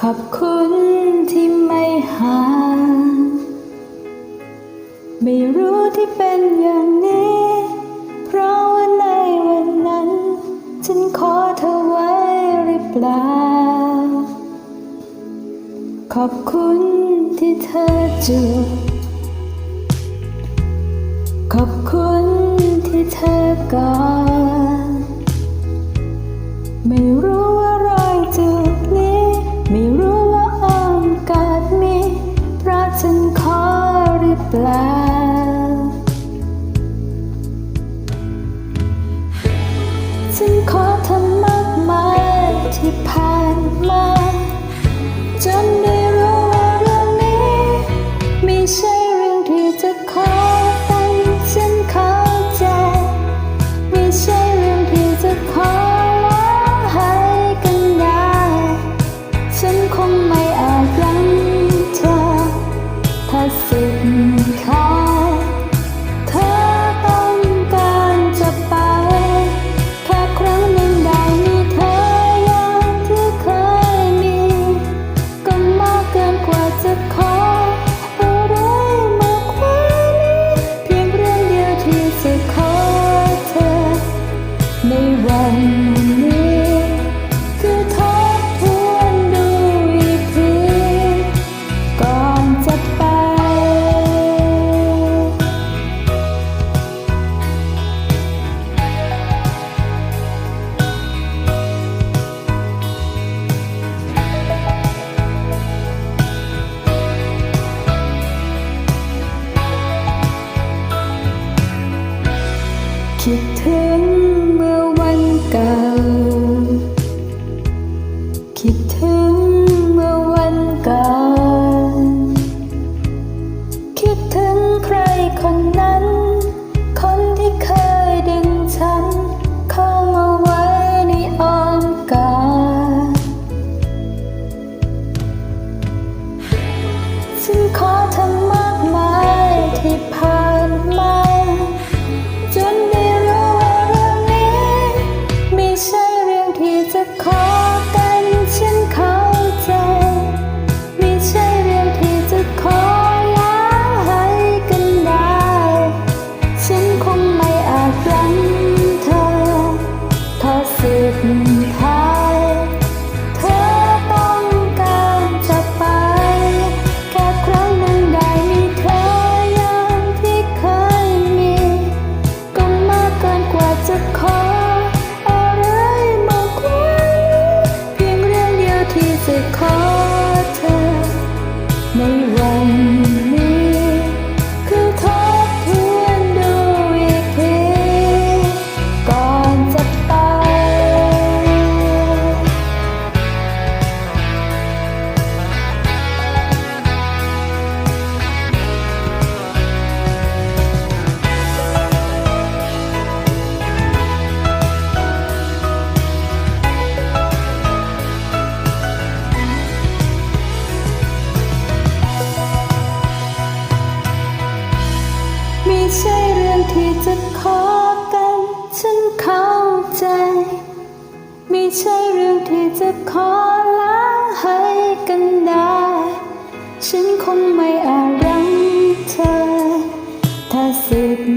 ขอบคุณที่ไม่หา ไม่รู้ที่เป็นอย่างนี้ เพราะว่าในวันนั้น ฉันขอเธอไว้หรือเปล่า ขอบคุณที่เธอจูบขอบคุณที่เธอกอดไม่รู้ love. ในวันนี้คือทบทวนดูอีกที ก่อนจะไป คิดถึงเมื่อ คิดถึงเมื่อวันก่อน คิดถึงใครคนนั้น certain ใช่เรื่องที่จะขอล้างให้กันได้ ฉันคงไม่อารังเธอ ถ้าสุด